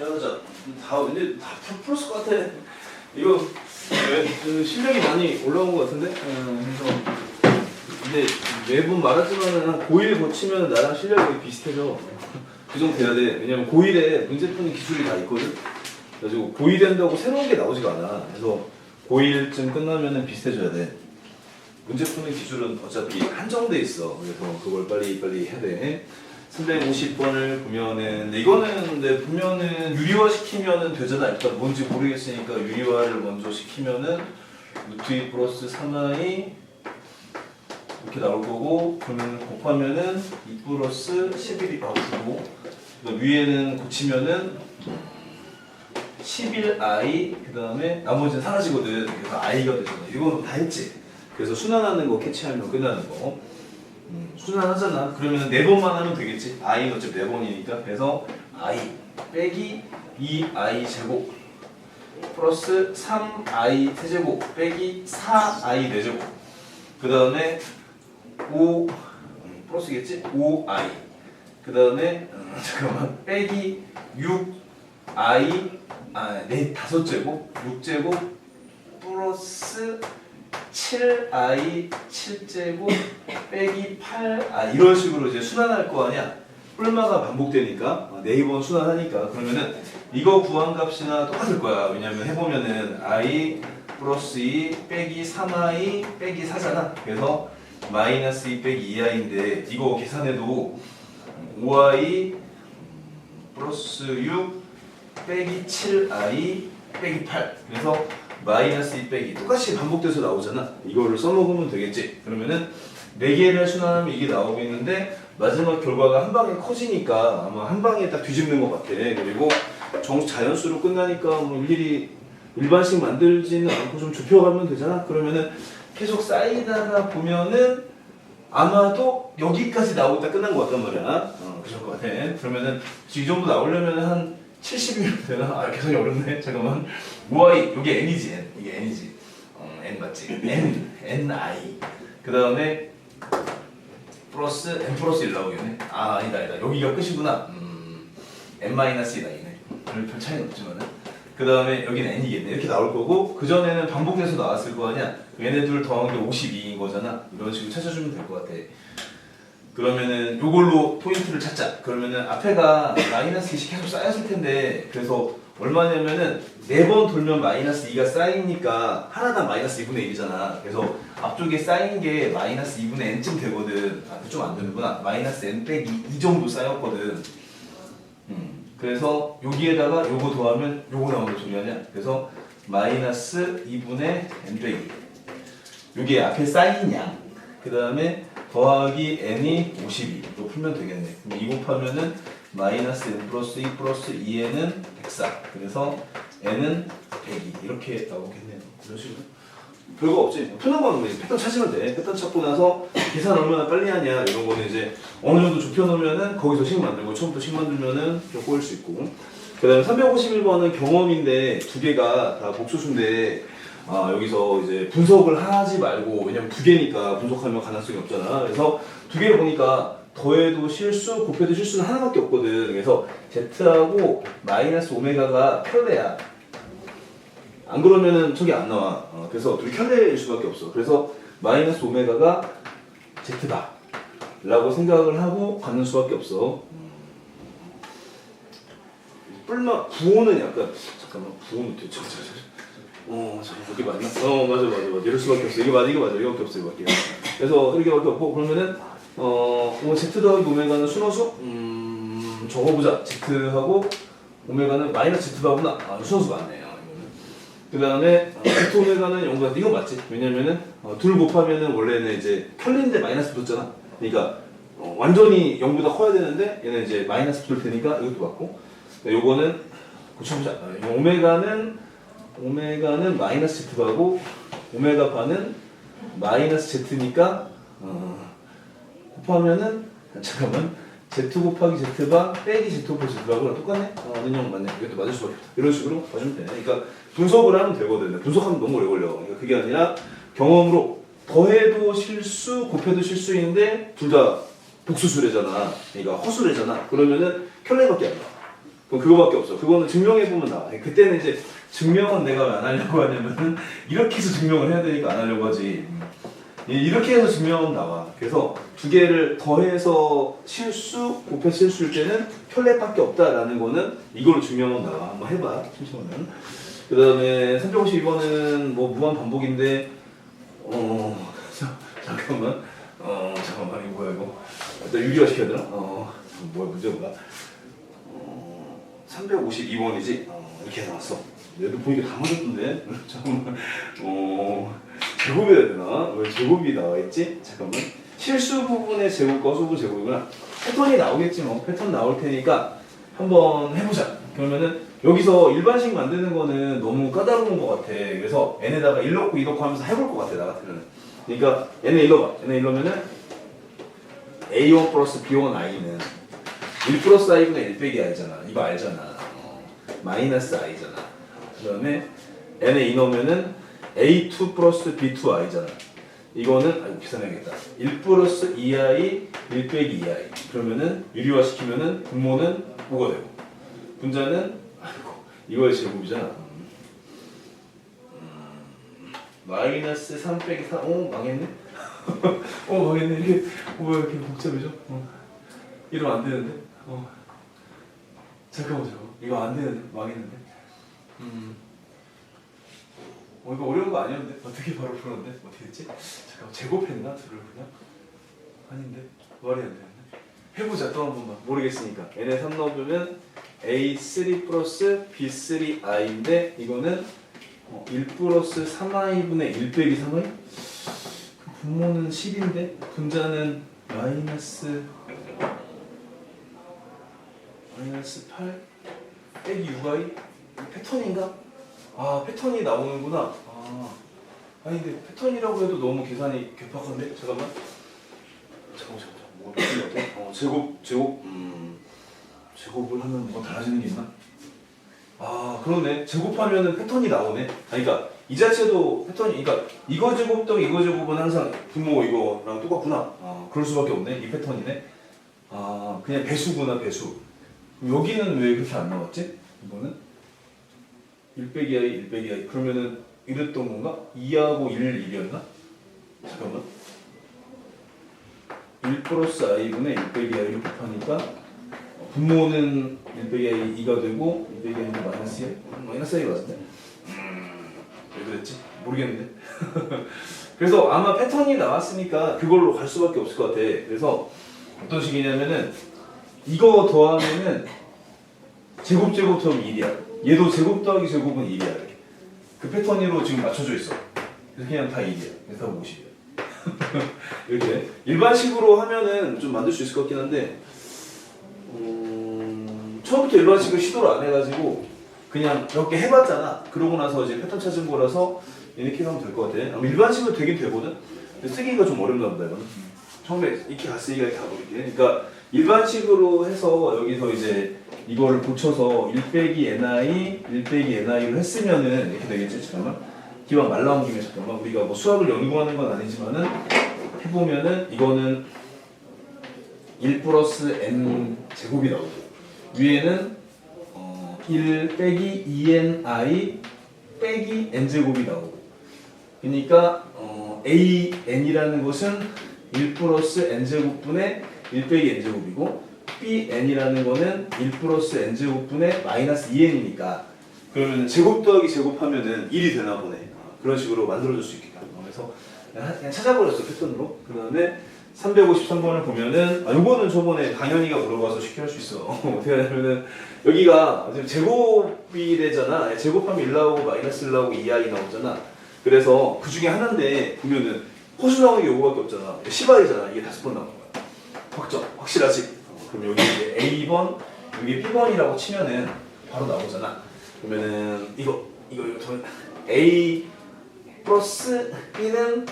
시작하자. 다 근데 다 풀- 풀었을 것 같아. 이거 왜, 그 실력이 많이 올라온 것 같은데? 어, 그래서 근데 매번 말하지만은 한 고1 거치면 나랑 실력이 비슷해져. 그 정도 돼야 돼. 왜냐면 고1에 문제 푸는 기술이 다 있거든. 그래가지고 고1 된다고 새로운 게 나오지가 않아. 그래서 고1쯤 끝나면은 비슷해져야 돼. 문제 푸는 기술은 어차피 한정돼 있어. 그래서 그걸 빨리 빨리 해야 돼. 350번을 보면은 근데 이거는 근데 보면은 유리화 시키면은 되잖아. 일단 뭔지 모르겠으니까 유리화를 먼저 시키면은 루트 2 플러스 3i 이렇게 나올 거고 그러면 곱하면은 2 플러스 11이 나오고 위에는 고치면은 11i 그 다음에 나머지는 사라지거든. 그래서 i가 되잖아. 이거는 다 했지. 그래서 순환하는 거 캐치하면 끝나는 거. 음, 순환하잖아. 그러면 네 번만 하면 되겠지. i는 어차피 네 번이니까. 그래서 i 빼기 2i 제곱 플러스 3i 세제곱 빼기 4i 네 제곱. 그 다음에 5 음, 플러스겠지? 5i. 그 다음에 잠깐만 빼기 6i 아 네 다섯 제곱 6제곱 플러스 7i 7제곱 빼기 8아 이런 식으로 이제 순환할 거 아니야. 뿔마가 반복되니까 어, 네이버 순환하니까. 그러면은 이거 구한 값이나 똑같을 거야. 왜냐면 해보면은 i 플러스 2 빼기 3i 빼기 4잖아. 그래서 마이너스 2 빼기 2i인데 이거 계산해도 5i 플러스 6 빼기 7i 빼기 8 그래서 마이너스 2 빼기. 똑같이 반복돼서 나오잖아. 이거를 써먹으면 되겠지. 그러면은 4개를 순환하면 이게 나오겠는데 마지막 결과가 한 방에 커지니까 아마 한 방에 딱 뒤집는 것 같아. 그리고 정 자연수로 끝나니까 뭐 일일이 일반식 만들지는 않고 좀 좁혀가면 되잖아. 그러면은 계속 쌓이다가 보면은 아마도 여기까지 나오다 끝난 것 같단 말이야. 어, 그럴 것 같아. 그러면은 이 정도 나오려면 한 70이면 되나? 아, 계산이 어렵네. 잠깐만. y 여기 n이지 n. 이게 n이지. 어, n 맞지? n ni. 그 다음에 플러스 n 플러스 1 나오겠네. 아 아니다 아니다. 여기가 끝이구나. 음, n 마이너스 2다 이네. 별, 별 차이는 없지만은. 그 다음에 여기는 n이겠네. 이렇게 나올 거고 그 전에는 반복해서 나왔을 거 아니야. 얘네들 더한 게 52인 거잖아. 이런 식으로 찾아주면 될 것 같아. 그러면은 요걸로 포인트를 찾자. 그러면은 앞에가 마이너스 2씩 계속 쌓였을 텐데 그래서 얼마냐면은 네 번 돌면 마이너스 2가 쌓이니까 하나당 마이너스 2분의 1이잖아. 그래서 앞쪽에 쌓인 게 마이너스 2분의 n쯤 되거든. 아, 그 좀안 되는구나. 마이너스 n 빼기 2 정도 쌓였거든. 음, 그래서 여기에다가 요거 더하면 요거 나오는 소리 아니야? 그래서 마이너스 2분의 n 빼기 요게 앞에 쌓인 양. 그 다음에 더하기 n이 52. 이거 풀면 되겠네. 그럼 2 곱하면은 마이너스 n 플러스 2 플러스 2n은 104. 그래서 n은 102. 이렇게 나오겠네요. 이런 식으로. 별거 없지. 푸는 거는 뭐 패턴 찾으면 돼. 패턴 찾고 나서 계산 얼마나 빨리 하냐 이런 거는 이제 어느 정도 좁혀놓으면은 거기서 식 만들고 처음부터 식 만들면은 좀 꼬일 수 있고. 그 다음에 351번은 경험인데 두 개가 다 복수수인데 아, 여기서 이제 분석을 하지 말고 왜냐면 두 개니까 분석하면 가능성이 없잖아. 그래서 두 개를 보니까 더해도 실수, 곱해도 실수는 하나밖에 없거든. 그래서 z하고 마이너스 오메가가 편례야. 안 그러면은 저기 안 나와. 어, 그래서 둘이 편례일 수밖에 없어. 그래서 마이너스 오메가가 z다. 라고 생각을 하고 가는 수밖에 없어. 뿔마 부호는 약간 잠깐만 부호는 대체 어 이게 맞나? 어 맞아 맞아 맞아. 이럴 수밖에 없어. 이게 맞아 이게 맞아. 이거밖에 없어 이거밖에. 그래서 이렇게밖에 없고 그러면은 어뭐 z 더하기 오메가는 순호수? 음 적어보자. Z하고 오메가는 마이너스 z바구나 아 순호수 맞네요 그 다음에 z 오메가는 0과 이건 맞지? 왜냐면은 어, 둘 곱하면은 원래는 이제 켤린데 마이너스 붙었잖아. 그러니까 어, 완전히 0보다 커야 되는데 얘는 이제 마이너스 붙을 테니까 이것도 맞고. 요거는 고쳐보자. 아, 이 오메가는 오메가는 마이너스 z바고 오메가 바는 마이너스 z니까 어, 곱하면은 잠깐만 z 곱하기 z바 빼기 z 곱하기 z바고랑 똑같네? 어, 는형 맞네. 이것도 맞을 수밖에 없다. 이런 식으로 봐주면 돼. 그러니까 분석을 하면 되거든. 분석하면 너무 오래 걸려. 그러니까 그게 아니라 경험으로 더해도 실수 곱해도 실수인데 둘 다 복수수래잖아. 그러니까 허수래잖아. 그러면은 켤레밖에 안 나와 그럼 그거밖에 없어. 그거는 증명해보면 나와. 그때는 이제 증명은 내가 왜 안 하려고 하냐면은 이렇게 해서 증명을 해야 되니까 안 하려고 하지. 이- 이렇게 해서 증명하면 나와. 그래서 두 개를 더해서 실수, 곱해 실수일 때는 편례밖에 없다라는 거는 이걸로 증명하면 나와. 한번 해봐. 심심하면. 그 다음에 352번은 뭐 무한 반복인데, 어, 자, 잠깐만. 어, 잠깐만. 이거 뭐야, 이거. 일단 유리화 시켜야 되나? 어, 뭐야, 문제가? 어, 352번이지? 어, 이렇게 나왔어. 얘도 보니까 다 맞았던데? 잠깐만. 어, 제곱해야 되나? 왜 제곱이 나와 있지? 잠깐만. 실수 부분의 제곱과 수부 제곱이구나. 패턴이 나오겠지 뭐. 패턴 나올 테니까 한번 해보자. 그러면은 여기서 일반식 만드는 거는 너무 까다로운 것 같아. 그래서 n에다가 1 넣고 2 넣고 하면서 해볼 것 같아, 나 같으면. 그러니까 n에 1 넣어봐. n에 1 넣으면은 a1 플러스 b1 i는 1 플러스 i분의 1 빼기 i잖아. 이거 알잖아. 어, 마이너스 i잖아. 그 다음에 2 넣으면은 a2 플러스 b2 i잖아. 이거는 아이고 계산해야겠다. 1 플러스 2i 1 빼기 2i. 그러면은 유리화 시키면은 분모는 5가 되고 분자는 아이고 이거의 제곱이잖아. 음. 음, 마이너스 3 빼기 4. 어 망했네. 어 망했네. 이게 왜 이렇게 복잡해져? 어. 이러면 안 되는데. 어. 잠깐만 잠깐. 이거 안 되는데 망했는데. 음. 어 이거 어려운 거 아니었는데? 어떻게 바로 풀었는데? 어떻게 됐지? 잠깐 제곱했나? 둘을 그냥? 아닌데? 말이 안 되는데? 해보자 또 한 번만. 모르겠으니까. N에 3 넣어주면 a3 플러스 b3i인데 이거는 어, 1 플러스 3i분의 1 빼기 3i 그 분모는 10인데 분자는 마이너스 마이너스 8 빼기 6i 패턴인가? 아 패턴이 나오는구나. 아 아니 근데 패턴이라고 해도 너무 계산이 괴팍한데 잠깐만. 잠깐만 잠깐만. 뭐 어떻게 어때? 어 제곱 제곱 음 제곱을 하면 뭐 달라지는 게 있나? 아 그러네. 제곱하면은 패턴이 나오네. 아 그러니까 이 자체도 패턴이 그러니까 이거 제곱 더하기 이거 제곱은 항상 분모 이거랑 똑같구나. 아 그럴 수밖에 없네. 이 패턴이네. 아 그냥 배수구나 배수. 여기는 왜 그렇게 안 나왔지? 이거는 1 빼기 i 1 빼기 i 그러면은 이랬던 건가? 2하고 1 1이었나? 잠깐만 1 플러스 i분의 1 빼기 i를 곱하니까 어, 분모는 1 빼기 i 2가 되고 1 빼기 i는 마이너스 1? 마이너스 i 맞은데? 음, 왜 그랬지? 모르겠는데 그래서 아마 패턴이 나왔으니까 그걸로 갈 수밖에 없을 것 같아 그래서 어떤 식이냐면은 이거 더하면은 제곱 제곱 더하면 1이야. 얘도 제곱 더하기 제곱은 1이야. 이렇게. 그 패턴으로 지금 맞춰져 있어. 그래서 그냥 다 1이야. 그래서 다 50이야. 이렇게 일반식으로 하면은 좀 만들 수 있을 것 같긴 한데 음, 처음부터 일반식을 시도를 안 해가지고 그냥 이렇게 해봤잖아. 그러고 나서 이제 패턴 찾은 거라서 이렇게 하면 될 것 같아. 일반식으로 되긴 되거든. 근데 쓰기가 좀 어렵나 보다 이거는. 처음에 이렇게 갔으니까 이렇게 가버리게. 그러니까 일반식으로 해서 여기서 이제 이거를 고쳐서 1 빼기 ni, 1 빼기 ni를 했으면은 이렇게 되겠지 잠깐만 기왕 말 나온 김에 잠깐만. 우리가 뭐 수학을 연구하는 건 아니지만은 해보면은 이거는 1 플러스 n 제곱이 나오고 위에는 어, 1 빼기 2ni 빼기 n 제곱이 나오고. 그러니까 어, a n이라는 것은 1 플러스 n 제곱분의 1 빼기 n 제곱이고 b n이라는 거는 1 플러스 n 제곱분의 마이너스 2n이니까 그러면 제곱 더하기 제곱하면은 1이 되나 보네. 아, 그런 식으로 만들어줄 수 있겠다 어, 그래서 그냥, 하- 그냥 찾아버렸어 패턴으로. 그 다음에 353번을 보면은 아 요거는 저번에 당연히가 물어봐서 쉽게 할 수 있어. 어떻게 하냐면은 여기가 지금 제곱이 되잖아. 제곱하면 1 나오고 마이너스 1 나오고 2i 나오잖아. 그래서 그 중에 하나인데 보면은 호수 나오는 게 요거밖에 없잖아. 10i잖아. 이게 다섯 번 거야 확정 확실하지 어, 그럼 여기 이제 A번 여기 B번이라고 치면은 바로 나오잖아 그러면은 이거 이거 이거 저 A 플러스 B는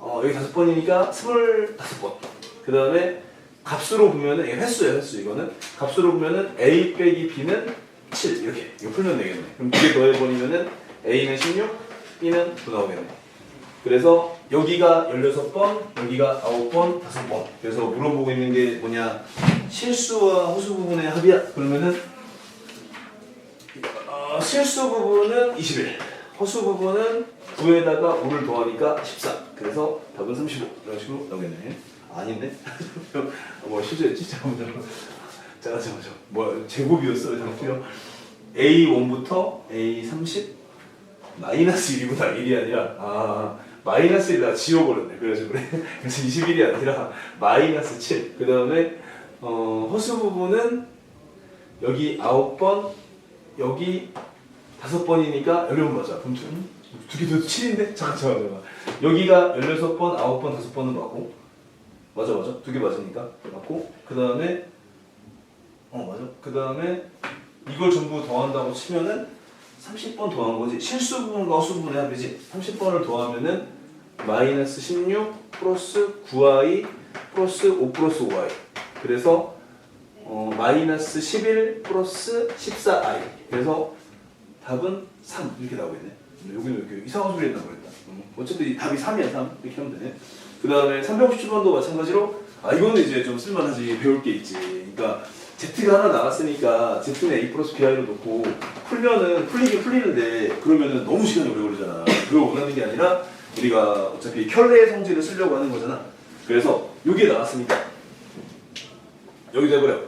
어, 여기 다섯 번이니까 스물다섯 번. 그 다음에 값으로 보면은 이게 횟수예요, 횟수 이거는. 값으로 보면은 A 빼기 B는 7 이렇게 이거 풀면 되겠네. 그럼 두개 더해버리면은 A는 16, B는 9 나오겠네. 그래서 여기가 16번, 여기가 9번, 5번. 그래서 물어보고 있는 게 뭐냐. 실수와 호수 부분의 합이야. 그러면은 어, 실수 부분은 21 허수 부분은 9에다가 5를 더하니까 14 그래서 답은 35 이런 식으로 나오겠네 아닌데? 뭐 실수했지? 잠깐만 잠깐만 잠깐만 뭐야 제곱이었어 잠깐만요 A1부터 A30 마이너스 1이구나 1이 아니라 아 마이너스 1이 나 지워버렸네. 그래서 그래. 그래서 21이 아니라 마이너스 7 그 다음에 어, 허수 부분은 여기 9번 여기 5번이니까 16번 맞아. 그럼 두개 더 7인데? 잠깐 잠깐 잠깐. 여기가 16번 9번 5번은 맞고. 맞아 맞아. 두 개 맞으니까 맞고. 그 다음에 어 맞아. 그 다음에 이걸 전부 더한다고 치면은 30번 더한 거지. 실수 부분과 허수 부분의 합이지. 30번을 더하면은 마이너스 16 플러스 9i 플러스 5 플러스 5i 그래서 어, 마이너스 11 플러스 14i 그래서 답은 3 이렇게 나오겠네. 여기는 이렇게 이상한 소리 했나 그랬다. 음, 어쨌든 이 답이 3이야 3 이렇게 하면 되네. 그 다음에 357번도 마찬가지로 아 이거는 이제 좀 쓸만하지 배울 게 있지. 그러니까 Z가 하나 나왔으니까 Z는 A 플러스 BI로 놓고 풀면은 풀리긴 풀리는데 그러면은 너무 시간이 오래 걸리잖아. 그걸 원하는 게 아니라 우리가 어차피 켤레의 성질을 쓰려고 하는 거잖아. 그래서 이게 나왔으니까 여기도 해버려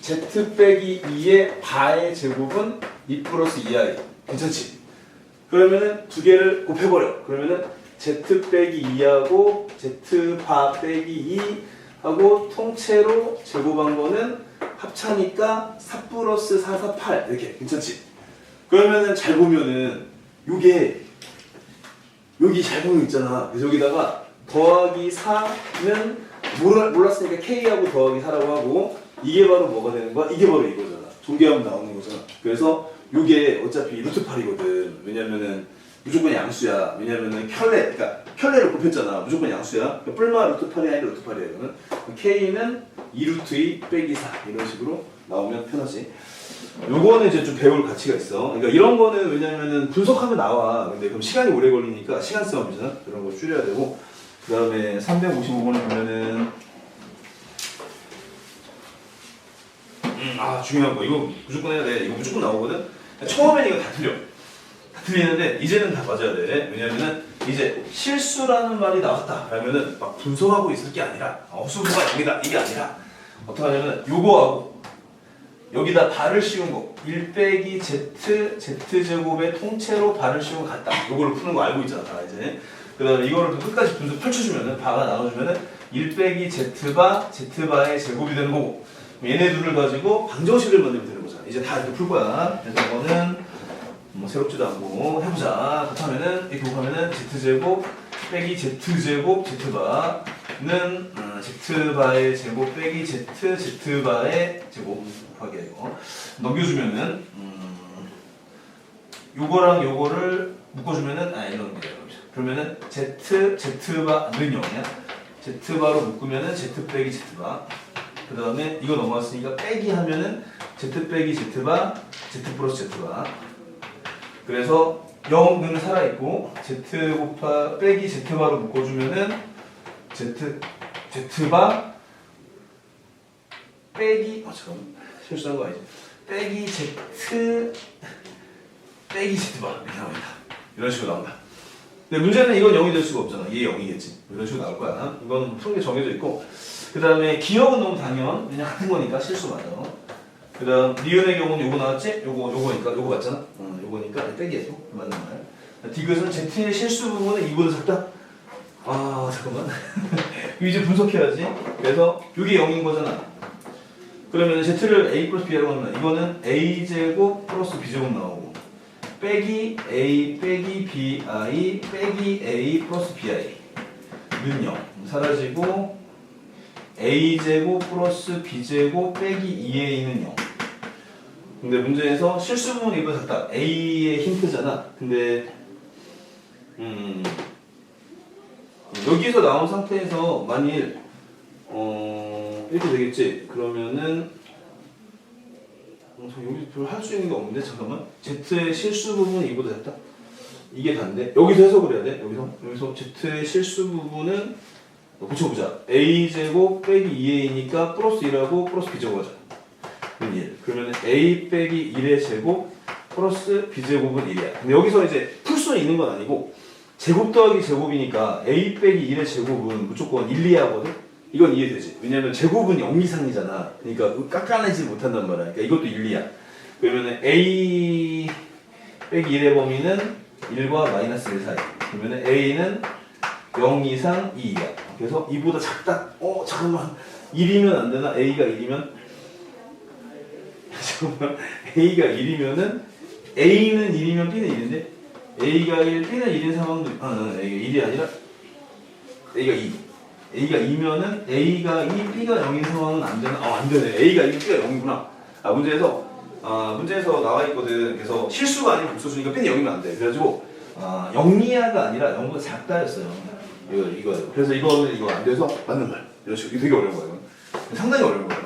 Z 빼기 2의 바의 제곱은 2 플러스 2i 괜찮지? 그러면은 두 개를 곱해버려. 그러면은 Z 빼기 2하고 Z 바 빼기 2 하고 통째로 제곱한 거는 합차니까 4 플러스 4, 4, 8 이렇게. 괜찮지? 그러면은 잘 보면은 요게 여기 잘 보면 있잖아. 그래서 여기다가 더하기 4는 몰라, 몰랐으니까 K하고 더하기 4라고 하고 이게 바로 뭐가 되는 거야? 이게 바로 이거잖아. 종계하면 나오는 거잖아. 그래서 요게 어차피 루트 8이거든. 왜냐면은 무조건 양수야 왜냐면은 켤레 그러니까 켤레를 곱했잖아 무조건 양수야 그러니까 뿔마 루트 8이 아니라 루트 8이야 이거는 K는 2루트 2 빼기 4 이런 식으로 나오면 편하지 요거는 이제 좀 배울 가치가 있어. 그러니까 이런 거는 왜냐면은 분석하면 나와. 근데 그럼 시간이 오래 걸리니까 시간 싸움이잖아. 그런 거 줄여야 되고. 그 다음에 355번을 보면은 음, 아 중요한 거 이거 무조건 해야 돼. 이거 무조건 나오거든. 처음엔 이거 다 틀려. 다 틀리는데 이제는 다 맞아야 돼. 왜냐면은 이제 실수라는 말이 나왔다. 그러면은 막 분석하고 있을 게 아니라 어, 수가 여기다 이게 아니라 어떻게 하냐면 요거하고 여기다 발을 씌운 거. 1 빼기 z, z제곱의 통째로 발을 씌운 거 같다. 요거를 푸는 거 알고 있잖아, 다 이제. 그 다음에 이거를 또 끝까지 분석 펼쳐주면은, 바가 나눠주면은, 1 빼기 z바, z바의 제곱이 되는 거고, 얘네 둘을 가지고 방정식을 만들면 되는 거잖아. 이제 다 이렇게 풀 거야. 그래서 이거는 뭐 새롭지도 않고 해보자. 그렇다면은, 이렇게 하면은 z제곱 빼기 z제곱 z바는 어, z바의 제곱 빼기 z, z바의 제곱 곱하기 이거 넘겨주면은 음, 요거랑 요거를 묶어주면은 아 이런 게 그러면은 z z바는 0이야 z바로 묶으면은 z 빼기 z바. 그 다음에 이거 넘어왔으니까 빼기 하면은 z 빼기 z바 z 플러스 z바 그래서 0은 살아있고 z 곱하 빼기 z바로 묶어주면은 z z바 빼기 아 잠깐만. 실수한 거 아니지? 빼기 z 빼기 z바 이렇게 나옵니다. 이런 식으로 나온다. 근데 문제는 이건 0이 될 수가 없잖아. 얘 0이겠지. 이런 식으로 나올 거야. 이건 통계 정해져 있고. 그 다음에 기억은 너무 당연. 그냥 같은 거니까 실수 맞아 그 다음 리은의 경우는 요거 나왔지? 요거 요거니까. 요거 맞잖아. 어, 요거니까 빼기해서 맞는 말. 디귿은 Z의 실수 부분은 2분의 작다? 아 잠깐만. 이제 분석해야지. 그래서 이게 0인 거잖아. 그러면 Z를 A 플러스 B라고 하면 이거는 A 제곱 플러스 B 제곱 나오고 빼기 A 빼기 BI 빼기 A 플러스 BI는 0 사라지고 A 제곱 플러스 B 제곱 빼기 2A는 0 근데 문제에서 실수 부분 이거 작다 A의 힌트잖아. 근데 음 여기서 나온 상태에서 만일 어 이렇게 되겠지? 그러면은 어, 저 여기 별할 수 있는 게 없는데? 잠깐만. Z의 실수 부분은 이보다 작다? 이게 단데? 여기서 해석을 해야 돼? 여기서? 여기서 Z의 실수 부분은 어, 붙여보자. A 제곱 빼기 2A니까 플러스 1하고 플러스 B 제곱 하자 1 그러면 A 빼기 1의 제곱 플러스 b제곱은 1이야. 근데 여기서 이제 풀 수는 있는 건 아니고 제곱 더하기 제곱이니까 a 빼기 1의 제곱은 무조건 1, 2하거든? 이건 이해되지? 왜냐면 제곱은 0 이상이잖아. 그러니까 깎아내지 못한단 말이야. 그러니까 이것도 1, 2야. 그러면은 a 빼기 1의 범위는 1과 마이너스 1 사이. 그러면은 a는 0 이상 2야. 그래서 이보다 작다. 어 잠깐만. 1이면 안 되나? a가 1이면 a가 1이면은 a는 1이면 b는 1인데 a가 1, b는 1인 상황도 아, 아, a가 1이 아니라 a가 2. a가 2면은 a가 2, b가 0인 상황은 안 되나? 어, 안 되네. a가 2, b가 0이구나. 아, 문제에서 아, 문제에서 나와 있거든. 그래서 실수가 아닌 복수수니까 b는 0이면 안 돼. 그래가지고 아, 영리야가 아니라 0보다 작다였어요. 이거 이거. 그래서 이거는 이거 안 돼서 맞는 말. 이런 식으로 되게 어려운 거예요. 상당히 어려운 거예요.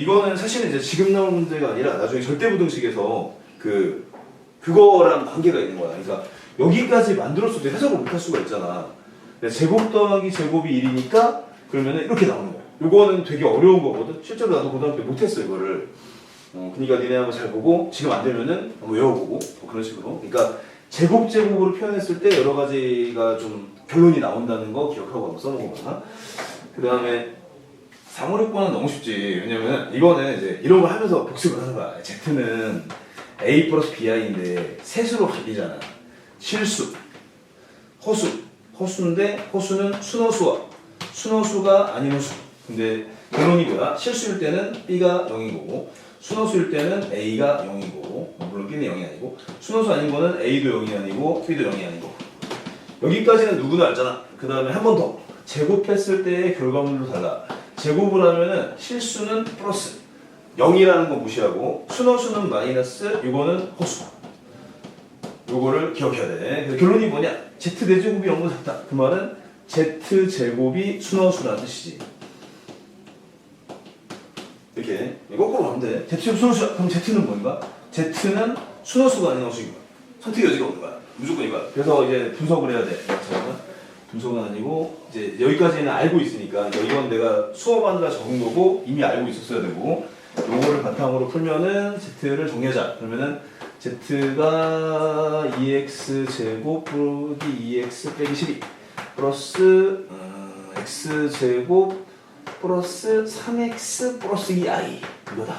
이거는 사실은 이제 지금 나온 문제가 아니라 나중에 절대부등식에서 그 그거랑 관계가 있는 거야. 그러니까 여기까지 만들었어도 해석을 못 할 수가 있잖아. 제곱 더하기 제곱이 1이니까 그러면은 이렇게 나오는 거야. 이거는 되게 어려운 거거든. 실제로 나도 고등학교 때 못했어 이거를. 어, 그러니까 니네 한번 잘 보고 지금 안 되면은 한번 외워보고 뭐 그런 식으로. 그러니까 제곱 제곱으로 표현했을 때 여러 가지가 좀 결론이 나온다는 거 기억하고 한번 써놓거나. 그 다음에 3, 5, 6번은 너무 쉽지. 왜냐면 이거는 이제 이런 걸 하면서 복습을 하는 거야. Z는 A 플러스 BI인데 세수로 갈리잖아. 실수, 허수, 허수인데 허수는 순허수와 순허수가 아닌 허수. 근데 결론이 뭐야? 실수일 때는 B가 0인 거고 순허수일 때는 A가 0인 거고 물론 B는 0이 아니고 순허수 아닌 거는 A도 0이 아니고 B도 0이 아니고 여기까지는 누구나 알잖아. 그 다음에 한 번 더. 제곱했을 때의 결과물도 달라. 제곱을 하면은 실수는 플러스. 0이라는 거 무시하고 순허수는 마이너스, 이거는 호수. 요거를 기억해야 돼. 그래서 결론이 뭐냐? Z 대제곱이 0보다 작다. 그 말은 Z 제곱이 순허수라는 뜻이지. 이렇게 거꾸로 가면 돼. Z 제곱 순허수야. 그럼 Z는 뭔가? Z는 순허수가 아닌 허수인 거야. 선택 여지가 없는 거야. 무조건 이거야. 그래서 이제 분석을 해야 돼. 그래서 분석은 아니고 이제 여기까지는 알고 있으니까 이건 내가 수업하느라 적은 거고 이미 알고 있었어야 되고 요거를 바탕으로 풀면은 Z를 정리하자. 그러면은 Z가 2x 제곱 plu기 2x 빼기 12 플러스 어, x 제곱 플러스 3x 플러스 2i 이거다.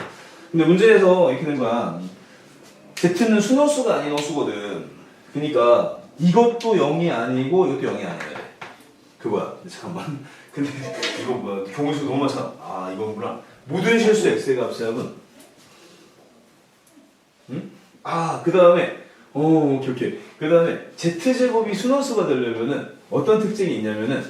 근데 문제에서 이렇게 된 거야. Z는 순호수가 아닌 허수거든. 그러니까 이것도 0이 아니고 이것도 0이 아니야. 그거야. 잠깐만. 근데 이거 뭐야? 경우수 너무 많잖아. 아 이거구나. 모든 실수 x의 값의 응? 아, 그 다음에, 오, 오케이, 오케이. 그 다음에, z제곱이 순원수가 되려면은, 어떤 특징이 있냐면은,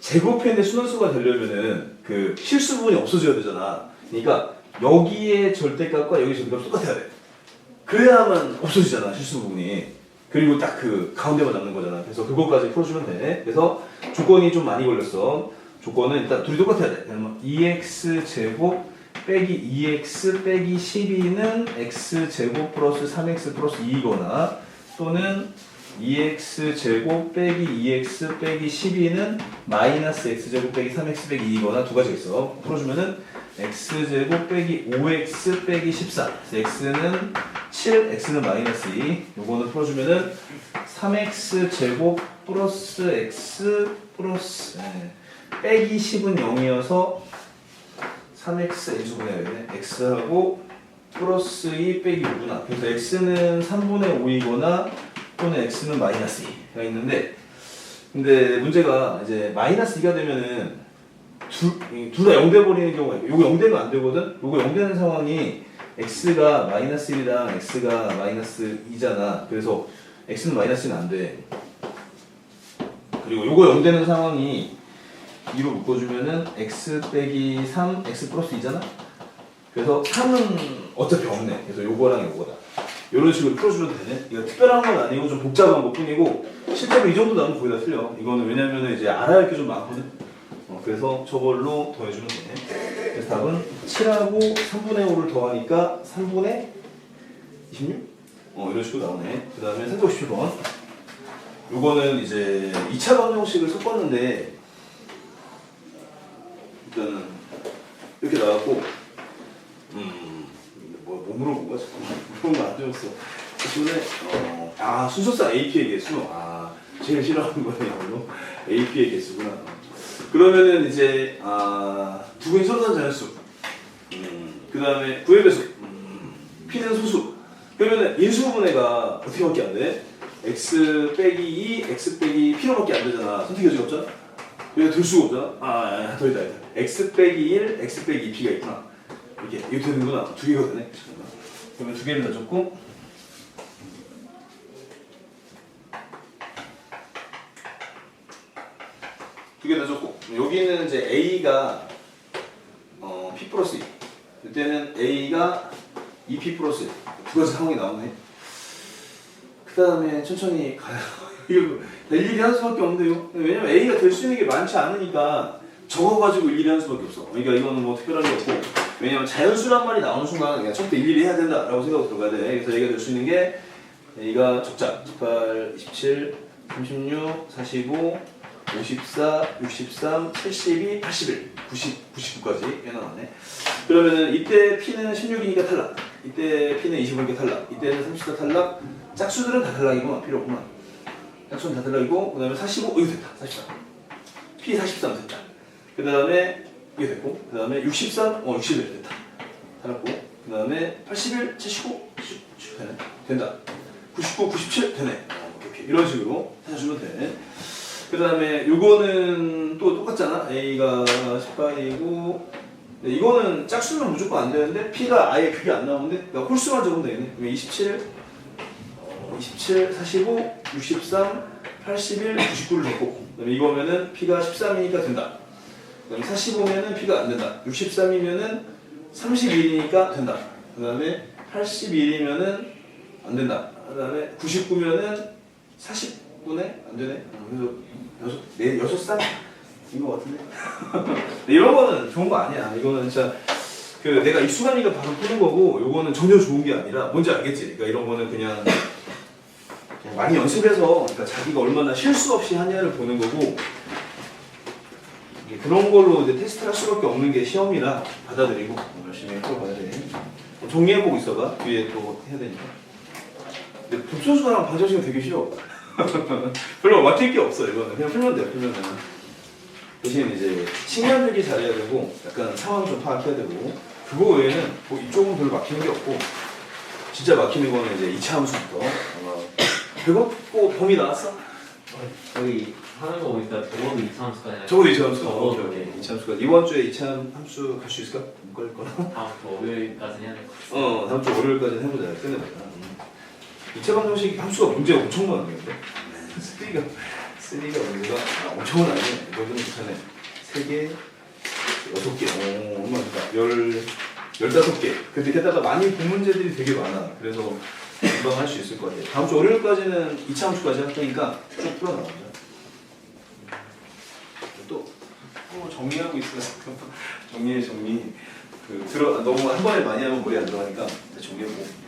제곱했는데 순원수가 되려면은, 그, 실수 부분이 없어져야 되잖아. 그러니까, 여기에 절대값과 여기 절대값 똑같아야 돼. 그래야만 없어지잖아, 실수 부분이. 그리고 딱 그, 가운데만 남는 거잖아. 그래서 그것까지 풀어주면 돼. 그래서, 조건이 좀 많이 걸렸어. 조건은 일단 둘이 똑같아야 돼. 그러면 2x제곱, 빼기 2x 빼기 12는 x 제곱 플러스 3x 플러스 2이거나 또는 2x 제곱 빼기 2x 빼기 12는 마이너스 x 제곱 빼기 3x 빼기 2이거나 두 가지가 있어. 풀어주면은 x 제곱 빼기 5x 빼기 14. x는 7, x는 마이너스 2. 요거는 풀어주면은 3x 제곱 플러스 x 플러스 네. 빼기 10은 0이어서 3x x분의 되네. x하고 플러스 2 빼기 5구나. 그래서 x는 3분의 5이거나 또는 x는 마이너스 2가 있는데 근데 문제가 이제 마이너스 2가 되면은 둘다 0 돼 버리는 경우가 있고 요거 0 되면 안 되거든? 요거 0 되는 상황이 x가 마이너스 1이랑 x가 마이너스 2잖아. 그래서 x는 마이너스 1은 안 돼. 그리고 요거 0 되는 상황이 2로 묶어주면은 x 빼기 3, x 플러스 2잖아? 그래서 3은 어차피 없네. 그래서 요거랑 요거다. 이런 식으로 풀어주면 되네. 이거 특별한 건 아니고 좀 복잡한 것 뿐이고 실제로 이 정도 나오면 거의 다 틀려. 이거는 왜냐면 이제 알아야 할 게 좀 많거든. 어, 그래서 저걸로 더해주면 되네. 그래서 답은 7하고 3분의 5를 더하니까 3분의 26? 어, 이런 식으로 나오네. 그 다음에 357번. 요거는 이제 2차 방정식을 섞었는데 일단은 이렇게 나왔고 음, 뭐, 뭐 물어본 거야? 잠깐만 물어본 거안 되었어 때문에 어, 아 순서상 AP의 개수 아 제일 싫어하는 거네 이걸로 AP의 개수구나 그러면은 이제 아 두근이 선산 자연수. 음, 그 다음에 구의 배수. 음, P는 소수. 그러면은 인수분해가 어떻게 밖에 안 돼? X 빼기 2, X 빼기 P로밖에 안 되잖아. 선택 여지가 없잖아 여기가 될 수가 없잖아 아, 아, 더 있다, 있다. X 빼기 1, X 빼기 2P가 있구나. 이렇게 이렇게 되는구나. 두 개가 되네. 그러면 두 개를 다 줬고 두 개다 줬고. 여기는 이제 A가 어, P 플러스 2 이때는 A가 2P 플러스 1. 두 가지 상황이 나오네. 그 다음에 천천히 가요. 이거 일일이 할 수밖에 없는데요. 왜냐면 A가 될 수 있는 게 많지 않으니까 적어가지고 일일이 할 수밖에 없어. 그러니까 이거는 뭐 특별한 게 없고. 왜냐면 자연수란 말이 나오는 순간 그냥 처음부터 일일이 해야 된다라고 생각이 들어가야 돼. 그래서 A가 될 수 있는 게 A가 적자. 18, 27, 36, 45 54, 63, 72, 81, 90, 99까지 빼놔놨네. 그러면은 이때 P는 16이니까 탈락. 이때 P는 25니까 탈락. 이때는 30다 탈락. 짝수들은 다 탈락이구나. 필요 없구나. 짝수는 다 탈락이고, 그 다음에 45, 이거 됐다. 44. P 43 됐다. 그 다음에 이게 됐고, 그 다음에 63, 어, 61 됐다. 탈락고, 그 다음에 81, 75, 70 되네. 된다. 99, 97 되네. 어, 오케이. 이런 식으로 찾아주면 돼. 그 다음에 요거는 또 똑같잖아. A가 18이고 이거는 짝수면 무조건 안 되는데 P가 아예 그게 안 나오는데 그러니까 홀수만 적으면 되겠네. 그럼 27 어, 27, 45, 63, 81, 99를 적고. 그다음에 이거면은 P가 13이니까 된다. 그다음에 45면은 P가 안 된다. 63이면은 31이니까 된다. 그 다음에 81이면은 안 된다. 그 다음에 99면은 49네? 안 되네 그래서 여섯, 네, 여섯 쌍? 인것 같은데? 근데 이런 거는 좋은 거 아니야. 이거는 진짜 그 내가 익숙하니까 바로 푸는 거고 요거는 전혀 좋은 게 아니라 뭔지 알겠지? 그러니까 이런 거는 그냥 많이 연습해서 그러니까 자기가 얼마나 실수 없이 하냐를 보는 거고 이게 그런 걸로 이제 테스트할 수밖에 없는 게 시험이라 받아들이고 열심히 풀어봐야 돼. 정리해보고 있어봐. 뒤에 또 해야 되니까. 근데 독서수랑 반정식은 되게 쉬워. 별로 맡길 게 없어 이거는. 그냥 풀면 돼요 풀면은 대신 이제 시간 들기 잘해야 되고 약간 상황 좀 파악해야 되고. 그거 외에는 뭐 이쪽은 별로 막히는 게 없고. 진짜 막히는 거는 이제 2차 함수부터. 아마 그거? 뭐 범위 나왔어? 여기 하는 거 보니까 적어도 2차 함수까지 저거 2차 함수? 적어도 오케이 오케이 2차 함수가. 이번 주에 2차 함수 갈 수 있을까? 못갈 거나? 다음 주 월요일까지 해야 될것 같아요. 어 다음 주 월요일까지 해보자. 끝내보자 2차 방정식 함수가 문제가 엄청 많은데 3가 3가 문제가 아, 엄청 많네 이 정도는 괜찮네. 3개 6개. 오 얼마 좋다 열 15개. 근데 게다가 많이 본 문제들이 되게 많아. 그래서 금방 할 수 있을 것 같아 다음 주 월요일까지는 2차 함수까지 할 테니까 쭉 풀어나가자. 또 어, 정리하고 있어 정리해 정리. 그 들어 너무 한 번에 많이 하면 머리 안 들어가니까. 정리해보고